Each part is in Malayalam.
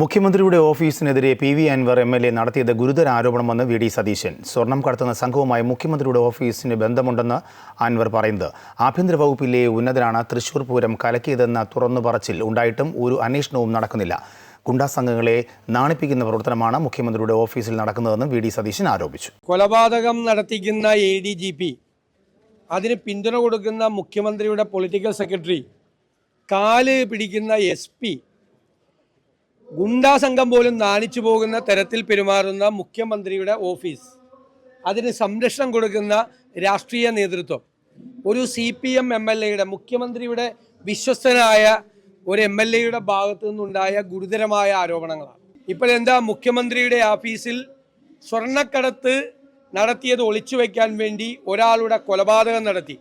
മുഖ്യമന്ത്രിയുടെ ഓഫീസിനെതിരെ P V Anvar M L A നടത്തിയത് ഗുരുതര ആരോപണമെന്ന് വി ഡി സതീശൻ. സ്വർണം കടത്തുന്ന സംഘവുമായി മുഖ്യമന്ത്രിയുടെ ഓഫീസിന് ബന്ധമുണ്ടെന്ന് അൻവർ പറയുന്നത് ആഭ്യന്തര വകുപ്പിലെ ഉന്നതരാണ് തൃശൂർ പൂരം കലക്കിയതെന്ന തുറന്നു പറച്ചിൽ ഉണ്ടായിട്ടും ഒരു അന്വേഷണവും നടക്കുന്നില്ല. ഗുണ്ടാ സംഘങ്ങളെ നാണിപ്പിക്കുന്ന പ്രവർത്തനമാണ് മുഖ്യമന്ത്രിയുടെ ഓഫീസിൽ നടക്കുന്നതെന്ന് വി ഡി സതീശൻ ആരോപിച്ചു. കൊലപാതകം നടത്തിക്കുന്ന എ ഡി ജി പി അതിന് പിന്തുണ കൊടുക്കുന്ന മുഖ്യമന്ത്രിയുടെ പൊളിറ്റിക്കൽ സെക്രട്ടറി കാൽ പിടിക്കുന്ന എസ് പി ഗുണ്ടാ സംഘം പോലും നാണിച്ചു പോകുന്ന തരത്തിൽ പെരുമാറുന്ന മുഖ്യമന്ത്രിയുടെ ഓഫീസ്. അതിന് സംരക്ഷണം കൊടുക്കുന്ന രാഷ്ട്രീയ നേതൃത്വം. ഒരു C P M M L എയുടെ മുഖ്യമന്ത്രിയുടെ വിശ്വസ്തനായ ഒരു എം എൽ എയുടെ ഭാഗത്തു നിന്നുണ്ടായ ഗുരുതരമായ ആരോപണങ്ങളാണ്. ഇപ്പോഴെന്താ മുഖ്യമന്ത്രിയുടെ ഓഫീസിൽ സ്വർണക്കടത്ത് നടത്തിയത് ഒളിച്ചു വയ്ക്കാൻ വേണ്ടി ഒരാളുടെ കൊലപാതകം നടത്തി.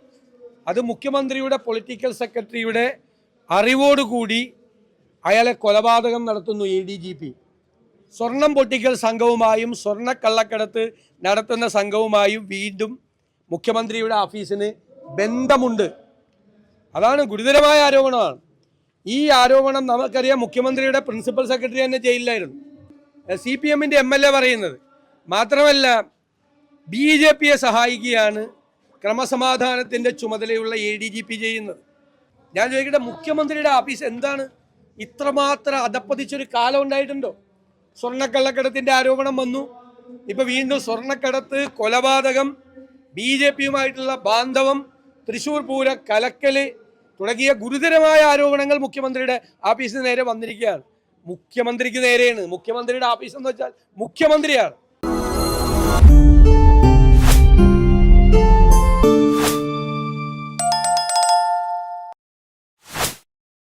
അത് മുഖ്യമന്ത്രിയുടെ പൊളിറ്റിക്കൽ സെക്രട്ടറിയുടെ അറിവോടുകൂടി അയാളെ കൊലപാതകം നടത്തുന്നു എ ഡി ജി പി സ്വർണം പൊട്ടിക്കൽ സംഘവുമായും സ്വർണക്കള്ളക്കടത്ത് നടത്തുന്ന സംഘവുമായും വീണ്ടും മുഖ്യമന്ത്രിയുടെ ഓഫീസിന് ബന്ധമുണ്ട്. അതാണ് ഗുരുതരമായ ആരോപണമാണ്. ഈ ആരോപണം നമുക്കറിയാം മുഖ്യമന്ത്രിയുടെ പ്രിൻസിപ്പൽ സെക്രട്ടറി തന്നെ ജയിലിലായിരുന്നു സി പി എമ്മിന്റെ എം എൽ എ പറയുന്നത്. മാത്രമല്ല ബി ജെ പിയെ സഹായിക്കുകയാണ് ക്രമസമാധാനത്തിന്റെ ചുമതലയുള്ള എ ഡി ജി പി ചെയ്യുന്നത്. ഞാൻ ചോദിക്കട്ടെ മുഖ്യമന്ത്രിയുടെ ഓഫീസ് എന്താണ്? ഇത്രമാത്രം അധപ്പതിച്ചൊരു കാലം ഉണ്ടായിട്ടുണ്ടോ സ്വർണക്കള്ളക്കടത്തിന്റെ ആരോപണം വന്നു. ഇപ്പൊ വീണ്ടും സ്വർണക്കടത്ത് കൊലപാതകം ബി ജെ പിയുമായിട്ടുള്ള ബാന്ധവം തൃശൂർ പൂര കലക്കൽ തുടങ്ങിയ ഗുരുതരമായ ആരോപണങ്ങൾ മുഖ്യമന്ത്രിയുടെ ആഫീസിന് നേരെ വന്നിരിക്കുകയാണ്. മുഖ്യമന്ത്രിക്ക് നേരെയാണ്. മുഖ്യമന്ത്രിയുടെ ആഫീസ് എന്ന് വെച്ചാൽ മുഖ്യമന്ത്രിയാണ്.